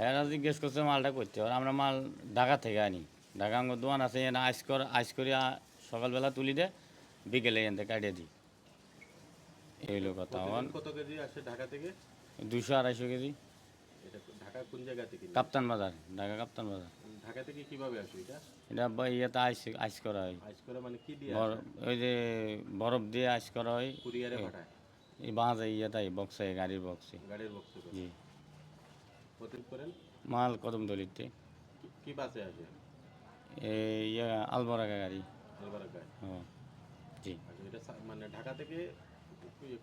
হ্যাঁ জিজ্ঞেস করছে মালটা করতে আর আমরা মাল ঢাকা থেকে আনি। ঢাকা আমার দোকান আছে এনে আইস কর আইস করে সকালবেলা তুলি দে বিকেলে এনতে কাটিয়ে দিই এই হলো কথা আমার কত কেজি আসে ঢাকা থেকে? দুশো আড়াইশো কেজি। ঢাকা কোন জায়গা থেকে? কাপ্তান বাজার ঢাকা কাপ্তান বাজার। ঢাকা থেকে কীভাবে আসে এটা? এটা ইয়েতে আইস আইস করা হয়। আইস করে মানে কি দিয়ে ওই যে বরফ দিয়ে আইস করা হয়। কুরিয়ারে পাঠায়? এই বাঁধে বক্সে গাড়ির বক্সে। গাড়ির বক্স জি। প্রতিদিন করেন? মাল কদম দলিতে। কি- বাসে এই ইয়ে আলবরাকা গাড়ি। আলবারাকায়? ও জি। আচ্ছা এটা মানে ঢাকা থেকে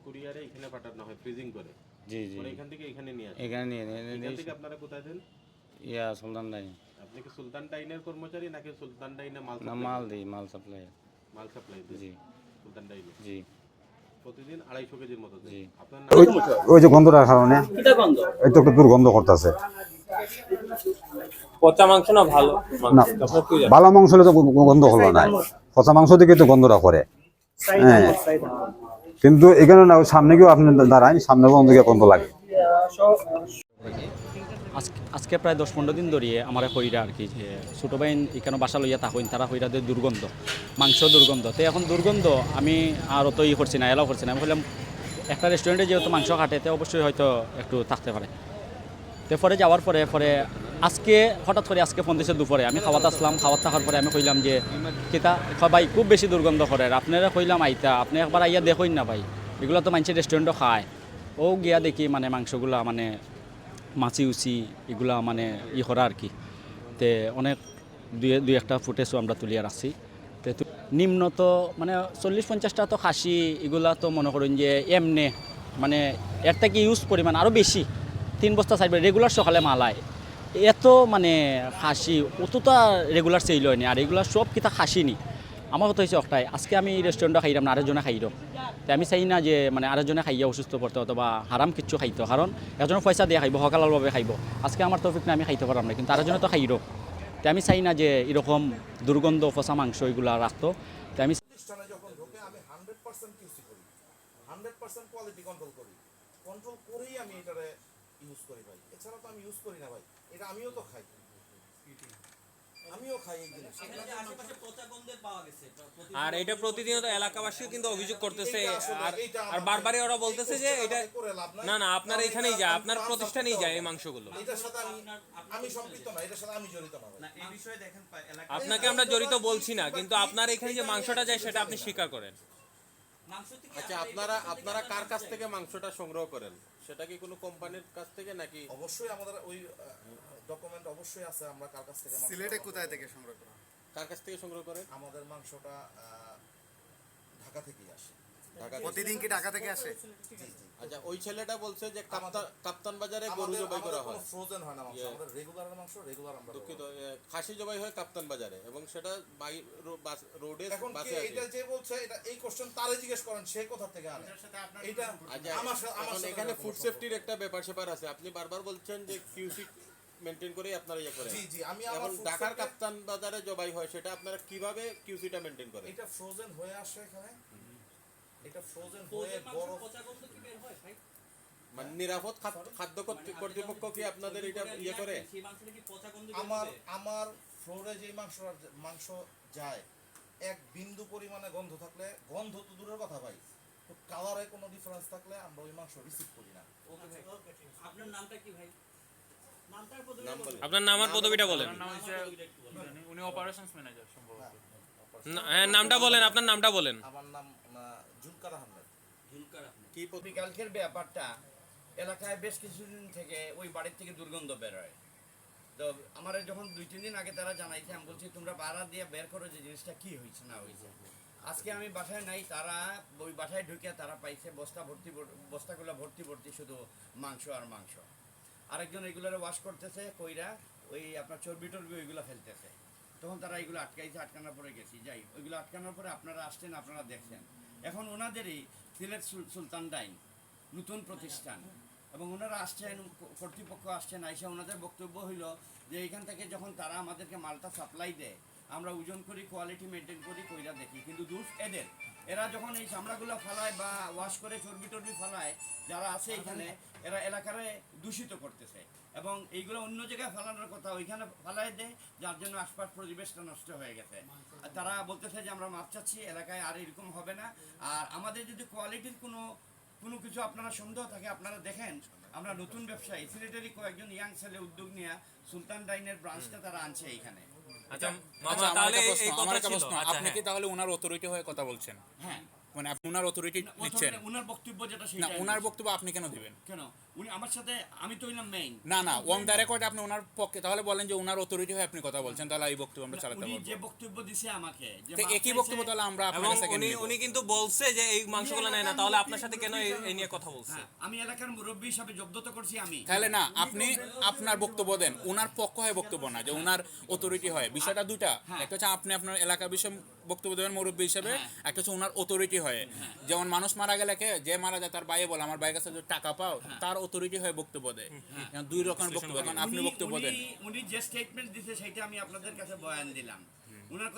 কুরিয়ারে এখানে পাঠানো হয় ফ্রিজিং করে। জি জি। এখান থেকে এখানে নিয়ে আসে এখানে নিয়ে এখান থেকে আপনারা কোথায় দেন? ইয়া সুলতান ডাই আপনি কি সুলতান ডাইনের কর্মচারী নাকি সুলতান ডাইনে মাল না মাল দিই মাল সাপ্লাই মাল সাপ্লাই জি। সুলতান ডাইনে? জি। প্রতিদিন আড়াইশো কেজির মতো আপনার ওই ওই যে গন্ধটার কারণে। এই তো একটা দুর্গন্ধ করতেছে। পচা মাংস না ভালো? না মাংস? ভালো হলে তো গন্ধ হলো না। পচা মাংস থেকে তো গন্ধটা করে। হ্যাঁ। কিন্তু এখানে না ওই সামনে গিয়েও আপনি দাঁড়ান সামনে গন্ধ গিয়ে গন্ধ লাগে। আজকে আজকে প্রায় দশ পনেরো দিন ধরিয়ে আমার হইরা আর কি যে ছোটো বাইন এখানে বাসা লইয়া থাকুন তারা হইরা দিয়ে দুর্গন্ধ। মাংস দুর্গন্ধ। তো এখন দুর্গন্ধ আমি আর অত ই করছি না, এলাও করছি না। আমি বললাম একটা রেস্টুরেন্টে যেহেতু মাংস কাটে তো অবশ্যই হয়তো একটু থাকতে পারে। তো পরে যাওয়ার পরে পরে আজকে, হঠাৎ করে আজকে ফোন দিয়েছে দুপুরে। আমি খাওয়াতে আসলাম খাওয়ার থাকার পরে আমি কইলাম যে, কিতা ভাই, খুব বেশি দুর্গন্ধ করে। আপনারা কইলাম, আইতা, আপনি একবার আইয়া দেখুন না ভাই। এগুলো তো মানুষের রেস্টুরেন্টও খায়। ও গিয়া দেখি মানে মাংসগুলা মানে মাছি উচি এগুলা মানে ই করা আর কি। তে অনেক, দুই দুই একটা ফুটেজও আমরা তুলিয়া রাখছি। তে তু- মানে চল্লিশ পঞ্চাশটা তো খাসি, এগুলা তো মনে করুন যে এমনে মানে এর থেকে ইউজ পরিমাণ আরও বেশি। তিন বস্তা চাইবে রেগুলার সকালে মালায় এত মানে খাসি, অতটা রেগুলার সেল হয়নি। আর এগুলা সব কিতা খাসি নি। আমার কথা হয়েছে একটাই, আজকে আমি রেস্টুরেন্টে খাইলাম না, আরেকজনে খাইলাম তো আমি চাই না যে মানে আরেকজনে খাইয়া অসুস্থ পড়তে অথবা হারাম কিচ্ছু খাইতো। কারণ একজনে পয়সা দিয়ে খাইব সকালভাবে খাইব। আজকে আমার তৌফিক না আমি খাইতে পারলাম না, কিন্তু আরেকজনে তো খাইরো। তো আমি চাই না যে এরকম দুর্গন্ধ পচা মাংস এগুলো রাখতো। তো আমি যখন ঢোকে, আমি হান্ড্রেড পার্সেন্ট কিউসি করি। হান্ড্রেড পার্সেন্ট কোয়ালিটি কন্ট্রোল করি। কন্ট্রোল করেই আমি ইউজ করি ভাই। এছাড়া তো আমি ইউজ করি না ভাই। এটা আমিও তো খাই। আমিও খাই আর এটা প্রতিদিনত এলাকাবাসীও কিন্তু অভিযোগ করতেছে। আর আর বারবারই ওরা বলতেছে যে এটা। না না আপনার এখানেই যায় আপনার প্রতিষ্ঠানেই যায় এই মাংসগুলো। আমি আমি সম্পৃক্ত না এটার সাথে আমি জড়িত না ভাই আপনাকে আমরা জড়িত বলছি না কিন্তু আপনার এখানে যে মাংসটা যায় সেটা আপনি স্বীকার করেন। আচ্ছা আপনারা আপনারা কার কাছ থেকে মাংসটা সংগ্রহ করেন? সেটা কি কোনো কোম্পানির কাছ থেকে নাকি? অবশ্যই আমাদের ওই ডকুমেন্ট অবশ্যই আছে আমরা কার কাছ থেকে সিলেটে কোথায় থেকে সংগ্রহ করা? কার কাছ থেকে সংগ্রহ করেন আমাদের মাংসটা ঢাকা থেকেই আসে। প্রতিদিন কি ঢাকা থেকে আসে? আচ্ছা ওই ছেলেটা বলছে যে কাপ্তান বাজারে গরু জবাই করা হয়। ফ্রোজেন হয় না মাংস। আমাদের রেগুলার মাংস রেগুলার আমরা দুঃখিত খাসি জবাই হয় কাপ্তান বাজারে এবং সেটা বাই রোডে এখন কি এটা যে বলছে এটা এই কোশ্চেন তারে জিজ্ঞেস করেন সে কোথা থেকে আনে? এটা আচ্ছা আমার আমার এখানে ফুড সেফটির একটা ব্যাপার স্যাপার আছে। আপনি বারবার বলছেন যে কিউসি মেনটেন করেই আপনারা ইয়ে করেন। জি জি আমি আমার এখন ঢাকার কাপ্তান বাজারে জবাই হয় সেটা আপনারা কীভাবে কিউসিটা মেনটেন করেন? এটা ফ্রোজেন হয়ে আসে এখানে। এটা ফ্রোজেন হয়ে বরফ মানে নিরাপদ খাদ্য- খাদ্য কর্তৃপক্ষ কি আপনাদের এটা ইয়ে করে? আমার আমার ফ্লোরে যে মাংস মাংস যায় এক বিন্দু পরিমাণে গন্ধ থাকলে গন্ধ তো দূরের কথা ভাই তো কালারে কোনো ডিফারেন্স থাকলে আমরা ওই মাংস রিসিভ করি না। আপনার নামটা কি ভাই? আপনার নাম আর পদবিটা বলেন। উনি অপারেশনস ম্যানেজার সম্ভবত। হ্যাঁ নামটা বলেন আপনার নামটা বলেন। আমার নাম জুলকার আহমেদ। কি পদ- কালকের ব্যাপারটা এলাকায় বেশ কিছুদিন থেকে ওই বাড়ির থেকে দুর্গন্ধ বের হয় তো আমার যখন দুই তিন দিন আগে তারা জানাইছে আমি বলছি তোমরা বাড়া দিয়ে বের করো যে জিনিসটা কি হয়েছে না হয়েছে? আজকে আমি বাসায় নাই তারা ওই বাসায় ঢুকে তারা পাইছে বস্তা ভর্তি ভর- বস্তাগুলো ভর্তি ভর্তি শুধু মাংস আর মাংস। আরেকজন এগুলোরে ওয়াশ করতেছে, কইরা ওই আপনার চর্বি টর্বি ওইগুলো ফেলতেছে। তখন তারা এগুলো আটকাইছে, আটকানোর পরে গেছি। যাই, ওইগুলো আটকানোর পরে আপনারা আসছেন, আপনারা দেখছেন। এখন ওনাদেরই সিলেট সুলতান ডাইন, নতুন প্রতিষ্ঠান। এবং ওনারা আসছেন কর্তৃপক্ষ আসছেন, আইসা ওনাদের বক্তব্য হইল যে এখান থেকে যখন তারা আমাদেরকে মালটা সাপ্লাই দেয়, আমরা ওজন করি, কোয়ালিটি মেনটেন করি, কইরা দেখি। কিন্তু দোষ এদের। এরা যখন এই চামড়াগুলো ফালায় বা ওয়াশ করে চর্বি টর্বি ফালায়, যারা আছে এখানে, এরা এলাকারে দূষিত করতেছে। এবং এইগুলো অন্য জায়গায় ফেলানোর কথা ওইখানে ফেলাই দেয়, যার জন্য আশপাশ পরিবেশটা নষ্ট হয়ে গেছে। আর তারা বলতেছে যে, আমরা মাছ চাচ্ছি, এলাকায় আর এরকম হবে না। আর আমাদের যদি কোয়ালিটির কোনো কোনো কিছু আপনারা সন্দেহ থাকে, আপনারা দেখেন, আমরা নতুন ব্যবসায়ী, সিলেটেরই কয়েকজন ইয়াং ছেলে উদ্যোগ নিয়ে সুলতান ডাইনের ব্রাঞ্চটা তারা আনছে এইখানে। আচ্ছা আচ্ছা, মামা তাহলে একটা প্রশ্ন, এই কথা ছিল। আচ্ছা আপনি কি হ্যাঁ। তাহলে ওনার অথরিটি হয়ে কথা বলছেন? হ্যাঁ। মানে আপনি ওনার অথরিটি নিচ্ছেন। ওনার- বক্তব্য যেটা না ওনার বক্তব্য আপনি কেন দিবেন? কেন? উনি আমার সাথে আমি তো হইলাম মেইন না না দ্য রেকর্ড আপনি ওনার পক্ষে তাহলে বলেন যে ওনার অথরিটি হয়ে আপনি কথা বলছেন তাহলে এই বক্তব্য আমরা চালাতে উনি পারব। যে বক্তব্য দিছে আমাকে যে একই বক্তব্য তাহলে আমরা আপনার কাছে উনি উনি কিন্তু বলছে যে এই মাংসগুলো নেয় না তাহলে আপনার সাথে কেন এই- নিয়ে কথা বলছে? হ্যাঁ, আমি এলাকার মুরব্বী হিসাবে জব্দ তো করছি আমি। তাহলে না আপনি আপনার বক্তব্য দেন ওনার পক্ষ হয়ে বক্তব্য না যে ওনার অথরিটি হয়। বিষয়টা দুটা হ্যাঁ। একটা হচ্ছে আপনি আপনার এলাকা বিষয়ে বক্তব্য দেবেন মুরব্বী হিসেবে একটা হচ্ছে ওনার অথরিটি হয়। যেমন মানুষ মারা গেলে কে যে মারা যায় তার বাইরে বলে আমার বাইরের কাছে যদি টাকা পাও তার অথরিটি হয় বক্তব্য দেয়। দুই রকমের বক্তব্য আপনি বক্তব্য দেন। উনি- যে স্টেটমেন্ট দিতে সেটা আমি আপনাদের কাছে বয়ান দিলাম। ওনার